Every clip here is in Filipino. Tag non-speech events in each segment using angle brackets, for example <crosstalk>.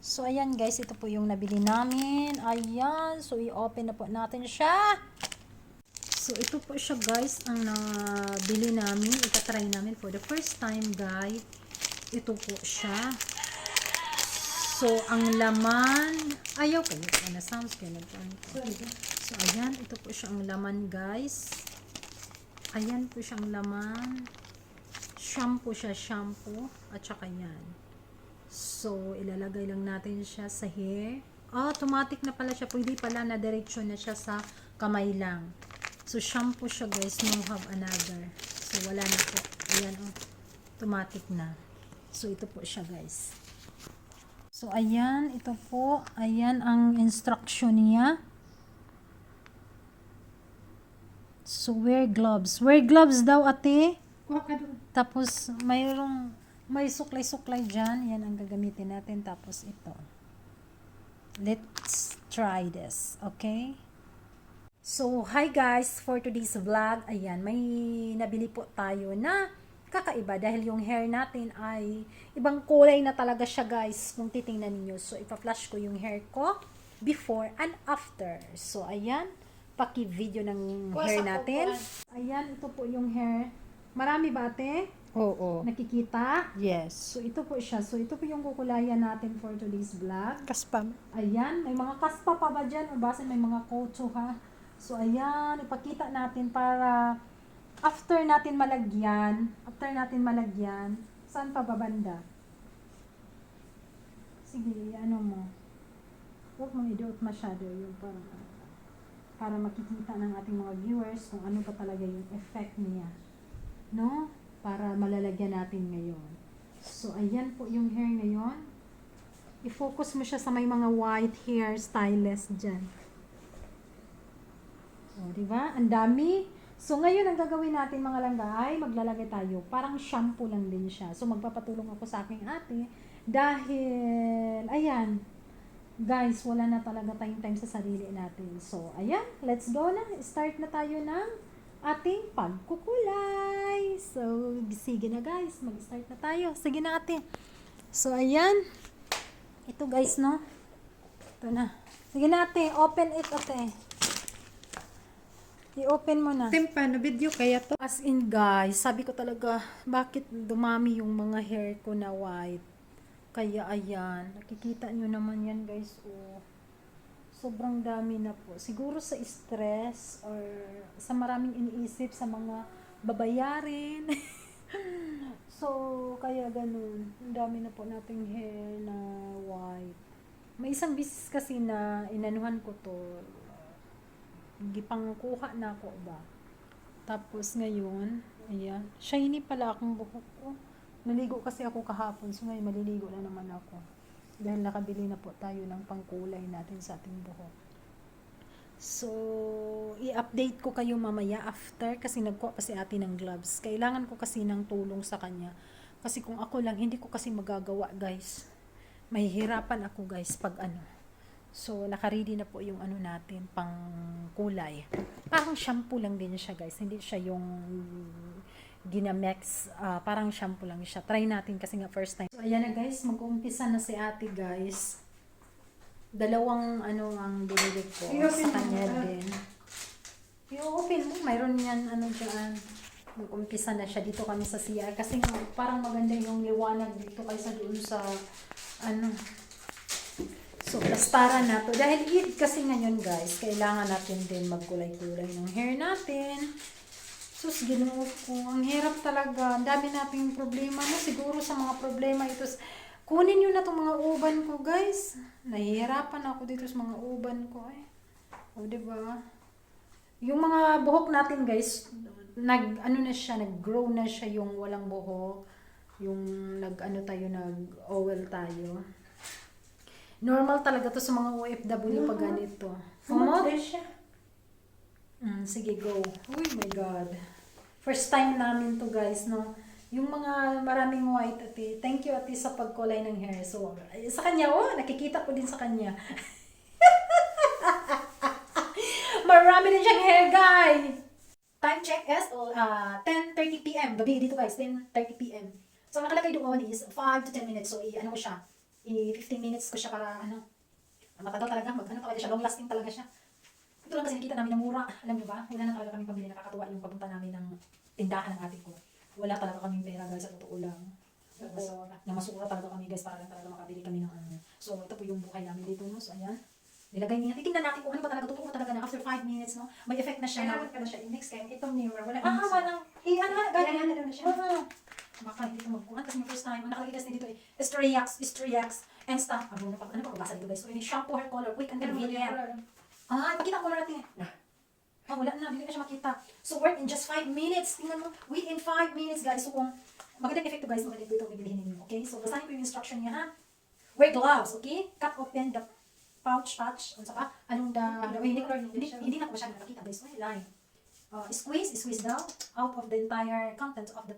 So, ayan guys, ito po yung nabili namin. Ayan, so i-open na po natin siya. So, ito po siya guys, ang nabili namin. Itatry namin for the first time guys. Ito po siya. So, ang laman, ayaw kayo, ano, sounds kayo Sorry. So, ayan, ito po siya ang laman guys. Ayan po siyang laman. Shampoo siya, shampoo. At saka yan. So, ilalagay lang natin siya sa hair. Ah, automatic na pala siya. Pwede pala na diretsyo na siya sa kamay lang. So, shampoo siya guys. No have another. So, wala na po. Ayan, oh. Automatic na. So, ito po siya guys. So, ayan. Ito po. Ayan ang instruction niya. So, wear gloves. Wear gloves daw, ate. Tapos, mayroong, may suklay-suklay dyan. Yan ang gagamitin natin. Tapos, ito. Let's try this. Okay? So, hi guys! For today's vlog, ayan, may nabili po tayo na kakaiba dahil yung hair natin ay ibang kulay na talaga siya guys kung titingnan ninyo. So, ipa-flash ko yung hair ko before and after. So, ayan, paki-video ng hair natin. Ayan, ito po yung hair. Marami ba ate? Oo. Nakikita? Yes. So, ito po siya. So, ito po yung kukulayan natin for today's vlog. Kaspam. Ayan, may mga kaspa pa ba dyan? O base may mga kotso ha? So, ayan, ipakita natin para after natin malagyan, after natin malagyan, saan pa babanda? Sige, ano mo. Huwag mong iduot masyado yung parang para makikita ng ating mga viewers kung ano pa talaga yung effect niya. No? Para malalagyan natin ngayon. So, ayan po yung hair ngayon. I-focus mo siya sa may mga white hair stylist dyan. O, di ba? Ang dami. So, ngayon, ang gagawin natin mga langga ay maglalagay tayo. Parang shampoo lang din siya. So, magpapatulong ako sa aking ate dahil, ayan, guys, wala na talaga tayong time sa sarili natin. So, ayan, let's go na. Start na tayo ng ating pagkukulay. So, sige na guys, mag-start na tayo. Sige na ate. So, ayan. Ito guys, no? Ito na. Sige na ate, open it ate. I-open mo na. Tempa, na video kaya to? As in guys, sabi ko talaga, bakit dumami yung mga hair ko na white? Kaya ayan, nakikita nyo naman yan guys, oh. Sobrang dami na po. Siguro sa stress or sa maraming iniisip sa mga babayarin. <laughs> so, kaya ganun. Ang dami na po nating hair na white. May isang business kasi na inanuhan ko to. Gipangkuha na ako ba. Tapos ngayon, ayan, shiny pala akong buhok ko. Naligo kasi ako kahapon, so ngayon maliligo na naman ako. Dahil nakabili na po tayo ng pangkulay natin sa ating buhok. So, i-update ko kayo mamaya after kasi nagkuha pa si ate ng gloves. Kailangan ko kasi ng tulong sa kanya. Kasi kung ako lang, hindi ko kasi magagawa guys. Mahihirapan ako guys pag ano. So, nakaready na po yung ano natin, pang kulay. Parang shampoo lang din siya guys. Hindi siya yung Ginamex. ah, parang shampoo lang siya. Try natin kasi nga first time. So, ayan na guys. Mag-uumpisa na si ate guys. Dalawang ano ang binili ko sa kanya din. I-open mo. Mayroon yan ano dyan. Mag-umpisa na siya dito kami sa CR. Kasi nga, parang maganda yung liwanag dito kaysa doon sa ano. So, plastaran na to. Dahil Eid kasi ngayon guys, kailangan natin din magkulay-kulay ng hair natin. Sus, ginoo ko. Ang hirap talaga. Ang dami nating problema. No? Siguro sa mga problema ito. Kunin nyo na itong mga uban ko, guys. Nahihirapan ako dito sa mga uban ko. Eh. O, diba? Yung mga buhok natin, guys, nag, ano na siya, nag-grow na siya yung walang buhok. Yung nag, ano tayo, nag-owl tayo. Normal talaga to sa mga OFW pag ganito. Siya. Mm, sige, go. Oh my God. First time namin to guys, no? Yung mga maraming white ate. Thank you ate sa pagkulay ng hair. So, ay, sa kanya, oh, nakikita ko din sa kanya. <laughs> Marami din siyang hair, guy! Time check is uh, 10.30pm. Gabi dito guys, 10.30pm. So, ang nakalagay doon is 5 to 10 minutes. So, i-ano ko siya. i-15 minutes ko siya para ano, matagal talaga, mag, ano talaga siya, long lasting talaga siya. Ito lang kasi nakita namin na mura. Alam niyo ba? Wala na talaga kami pambili. Nakakatuwa yung pagpunta namin ng tindahan ng ate ko. Wala talaga kaming pera guys, sa totoo lang. So, namasura talaga kami guys para lang talaga makabili kami ng ano. So, ito po yung buhay namin dito, no? So, ayan. Nilagay niya. Titingnan natin kung ano ba talaga totoo talaga na after 5 minutes, no? May effect na siya. Kailangan ka na siya i-mix kaya itong newer, wala Ah, walang, eh, ano nga, Kaya ganyan. ano na siya. Oo. Baka hindi ko magkuhan kasi first time, ang nakalagay kasi dito eh, Striax, Striax, and stuff. Ano, ano pa, ano pa basa dito guys? So, yun, shampoo hair color, quick and convenient. Ah, pakita ko natin. Ah, wala na, hindi na siya makita. So, work in just 5 minutes. Tingnan mo, within 5 minutes, guys. So, kung magandang effect to, guys, magandang ito bibilihin ninyo. Okay? So, basahin ko yung instruction niya, ha? Wear gloves, okay? Cut open the pouch patch. Ano sa pa? Anong the, the hindi, hindi, hindi na ko masyadong nakakita, guys. May line. Uh, squeeze, squeeze down out of the entire content of the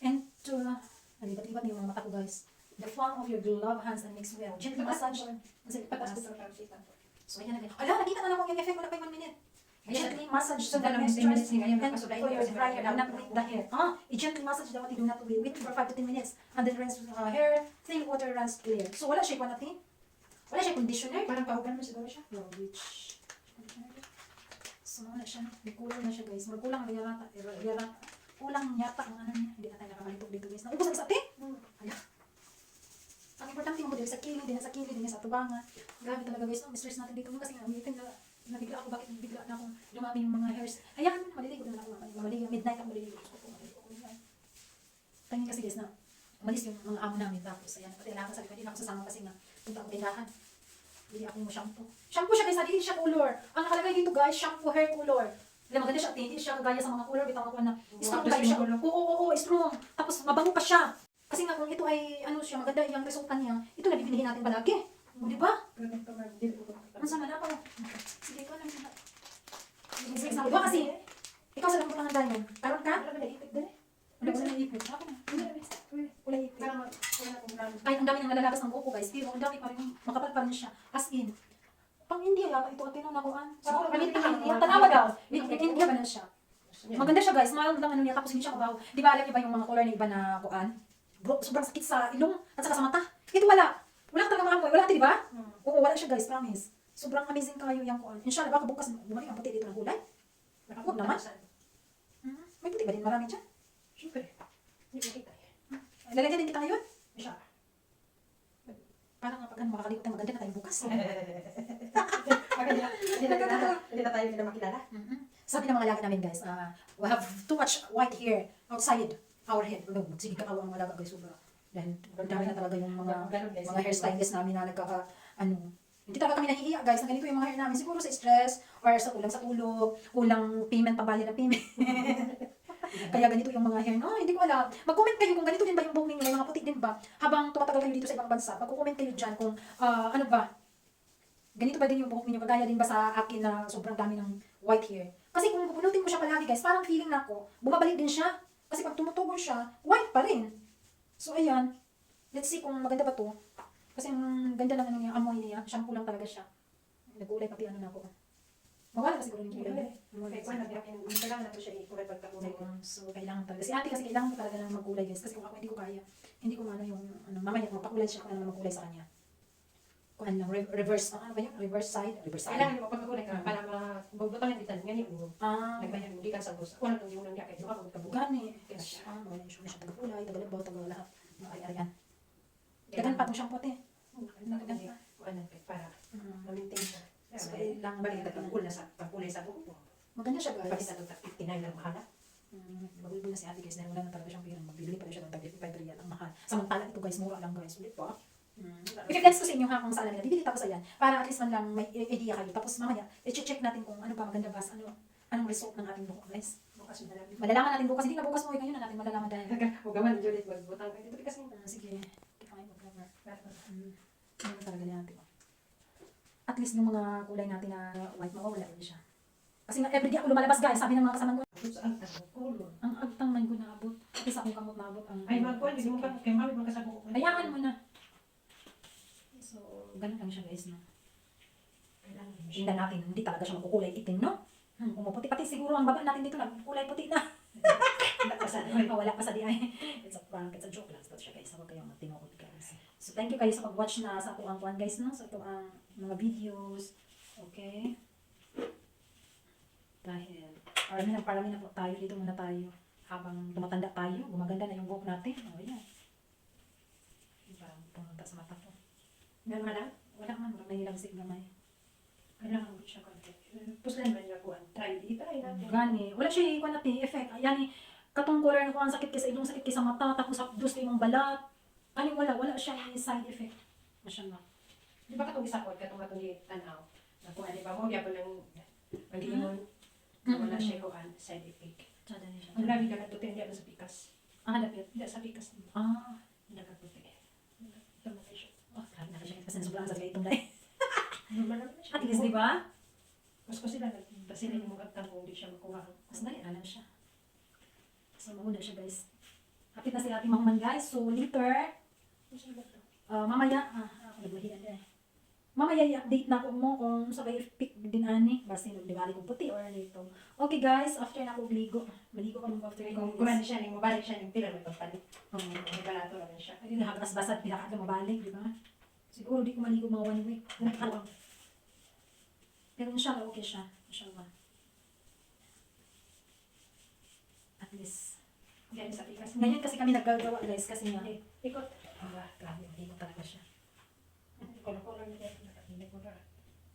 and to uh, nalibat-libat na yung mga mata ko, guys. The palm of your glove hands and mix well. Gently massage. Kasi patas. So, ayan na din. Ala, nakita na lang kung yung effect. Wala pa yung 1 minute. Gently massage So, the dalawang next 10 minutes stress and for your dryer, wala not with the hair. Ah, i-gently massage daw do not wait for 5 to 10 minutes and then rinse uh, hair, clean water runs clear. So wala siya natin. Wala siya conditioner. Parang paugan mo siguro siya. No, which So wala siya. May kulang na siya guys. May kulang ang yata. Yata. Kulang yata ang ano niya. Hindi na tayo nakakalito dito guys. Naubos ang isa ate. Hala. Ang importante yung model sa kilid din, sa kilid din, sa tubangan. Grabe talaga guys, no? mistress natin dito kasi nga, umitin na, nabigla ako, bakit bigla na akong dumami yung mga hairs. Ayan, maliligo na ako, maliligo, midnight ako maliligo. Gusto ko, maliligo midnight. Tingin kasi guys na, umalis yung mga amo namin, tapos ayan, pati ko sabi ko, hindi na ako sasama kasi nga, punta ako tindahan. Bili ako yung shampoo. Shampoo siya guys, hindi siya color. Ang nakalagay dito guys, shampoo hair color. Alam, maganda siya, hindi siya kagaya sa mga color, bitaw ako na, strong Wow, type siya. strong Oo, oo, oo, strong. Tapos mabango pa siya. Kasi nga kung ito ay ano siya, maganda yung resulta niya, ito na bibilihin natin palagi. O, di ba? Ang sama na pa. Sige, ikaw lang. Sige, sige, ikaw kasi, ikaw sa lamputan ng diamond. Karon ka? Wala ipit din eh. Wala na. Ipit. Kahit ang dami ng nalalagas ng buko guys, pero ang dami pa rin, makapal pa rin siya. As in, pang India yata ito at tinunakuan. Siguro galit ng India. Tanawa daw. India ba na siya? Maganda siya guys, mild lang ano niya, tapos hindi siya kabaho. Di ba alam niyo ba yung mga color na iba na kuan? Sobrang sakit sa ilong at saka sa mata. Ito wala. Wala talaga maamoy. Wala, di ba? Oo, wala siya guys, promise. Sobrang amazing kayo yung kuan. Inshallah, baka bukas bumalik ang puti dito ng kulay. Huwag naman. Hmm, May puti ba din? Marami dyan. Lalagyan din kita ngayon. Parang nga pag ano, makakalimutan maganda na tayo bukas. <laughs> Hindi na tayo nila makilala. Mhm. Sabi ng mga alaga namin guys, ah, we have too much white hair outside our head. Ano, sige ka ang mga alaga guys, sobra. Dahil dami na talaga yung mga mga hairstylist namin na nagkaka, ano, hindi talaga kami nahihiya guys, na ganito yung mga hair namin. Siguro sa stress, or sa kulang sa tulog, kulang payment, pambali ng payment. <laughs> Kaya ganito yung mga hair. No, hindi ko alam. Mag-comment kayo kung ganito din ba yung buhok ninyo, may mga puti din ba? Habang tumatagal kayo dito sa ibang bansa, mag-comment kayo dyan kung ah, ano ba, ganito ba din yung buhok ninyo? Kagaya din ba sa akin na sobrang dami ng white hair? Kasi kung bubunutin ko siya palagi guys, parang feeling na ako, bumabalik din siya. Kasi pag tumutubo siya, white pa rin. So ayan, let's see kung maganda ba to. Kasi ang ganda lang ano niya, amoy niya, shampoo lang talaga siya. Nag-ulay pati ano na ako. Mawala kasi siguro yung kulay. Mawala kasi. Kailangan na to siya i-kulay pagkakulay ko. So, kailangan talaga. Si ate kasi kailangan ko talaga ng magkulay guys. Kasi kung ako hindi ko kaya, hindi ko ano yung, ano, mamaya mapakulay siya kung ano magkulay sa kanya. Ano, re- reverse, ano ba yun? Reverse side? Reverse side. Kailangan mo pagkakulay ka para magbutang ng itan. Ganyan mo. Ah, Nagbayad mo, di ka sa bus. Wala nang yung nangyay kayo. Ako magkabuga. gani. Yes. Ah, wala yung siya taga-kulay, taga-labaw, taga-lahat. Mga ari-arian. Dagan pa itong shampoo te. Nagdagan pa. Ano, para Mm. ma-maintain siya. So, kailangan Balik na pagkul na sa pagkulay sa buko. Maganda siya guys. Pakita ng 59 lang mahala. Mm, Magbibili na si ate guys dahil wala na talaga siyang pera. Magbibili pala siya ng 35 real. Ang mahal. Samantala ito guys, mura lang guys. Ulit pa. Mm. I-flex ko sa inyo ha kung saan nila. Bibili tapos ayan. Para at least man lang may idea kayo. Tapos mamaya, i-check natin kung ano ba maganda ba. Ano, anong result ng ating buhok guys. Bukas lang. Malalaman natin bukas. Hindi na bukas mo. Ngayon na natin malalaman dahil. Huwag naman, Judith, magbutang ka. Ito kasi Ah, sige. Kaya kayo mag-cover. Mm. Ano talaga ko. At least yung mga kulay natin na white, mawawala din siya. Kasi nga everyday ako lumalabas guys. Sabi ng mga kasama ko, Saan ka? Ang agtang man ko naabot. At least akong kamot naabot. Ang, Ay, magkuhan, hindi mo ka kay mami magkasabo. Hayaan mo na. So, ganun lang siya guys, no? Tingnan natin, hindi talaga siya makukulay itim, no? Hmm, umuputi. Pati siguro ang baba natin dito, nagkulay puti na. <laughs> Wala pa sa- wala pa sa di ay. It's a prank, it's a joke lang. But siya guys, huwag kayong matinukod guys. So, thank you kayo sa pag-watch na sa ako ang kuhan guys, no? Sa ito ang mga videos. Okay? Dahil, parami na, parami na po tayo. Dito muna tayo. Habang tumatanda tayo, gumaganda na yung buhok natin. O, yan. Diba, pumunta sa mata ko. Man lang. Wala man, wala nahilagsik gamay. Kailangan mo siya konti. Puslan man niya kuhan. Try. I-try natin. Gani. Wala siya ikuha natin effect. Ayan eh. Na ko ang sakit kasi ilong sakit kay sa mata tapos hapdos kay mong balat. Ani wala wala siya yung side effect. Masya Allah. Di ba katong isakot, katong katong di tanaw. Nakuha, di ba mo, gyapon ng ang giingon. Wala siya kuhan, side effect. Tsada niya siya. Ang labi ka natutin, di sa pikas. Ah, lapit. Hindi sa pikas. Ah. Hindi ka tutin. Tama na siya. Oh, grabe na sobrang sa itong naman siya. At least, di ba? Mas ko sila, sila yung mga kantang kung di siya makuha. Mas dali na lang siya. So, mauna siya guys. Hapit na si ating mangman guys. So, later, uh, mamaya, ah, ako nagmahian din eh. Mamaya i-update na ako mo kung sabay pick din ani. Basta yung nagdibali kong puti or nito. Okay guys, after na ako ligo. Maligo ka mong after Kung ko. gumani siya, ning mabalik siya, ning pila may pagpalit. Oo. May balato naman siya. Ay, nakakas basad, pinaka mabalik, di ba? Siguro di ko maligo mga one week. Pero inshallah, okay siya. Inshallah. At least. Diyan sa pikas. Ngayon kasi kami naggagawa guys kasi nga. Hindi, Ikot. Ah, grabe, maligo talaga siya. Kolor-kolor na dyan. Hindi ko na.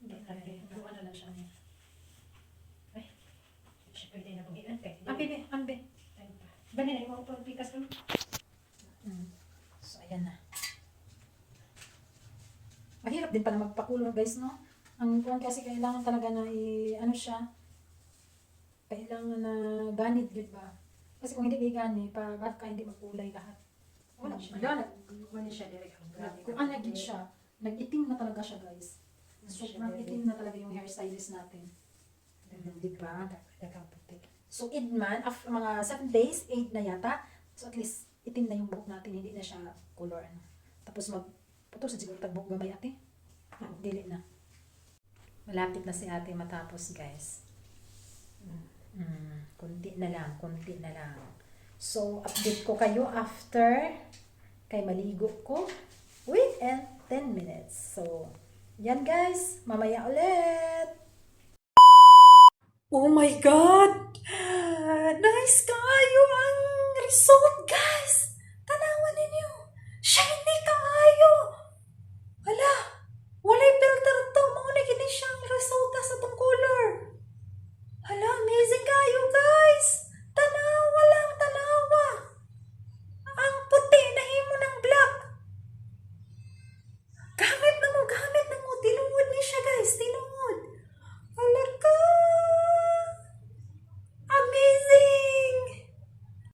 Hindi talaga. Gawa na lang siya niya. Siya pwede na Ang bibi, ang bibi. Bali na yung mga utong pikas kami. Hmm. So, ayan na. Mahirap din pala magpakulo guys, no? Ang kuwan kasi kailangan talaga na i, ano siya, kailangan na ganit, good ba? Kasi kung hindi may gani, pa, bakit ka hindi magkulay lahat? Wala siya. Wala. Wala siya direct. Kung ano gid siya, nag-itim na talaga siya guys. Sobrang itim na talaga yung hairstylist natin. Di ba? So, id man, after mga 7 days, 8 na yata. So, at least, itim na yung buhok natin. Hindi na siya color. Ano. Tapos, mag, puto sa siguro tagbuhok gamay ate. <laughs> Dili na. Malapit na si ate matapos, guys. Mm, kunti na lang, kunti na lang. So, update ko kayo after kay maligo ko. Wait, and 10 minutes. So, yan guys. Mamaya ulit. Oh my God! <gasps> Nice kayo ang result, guys!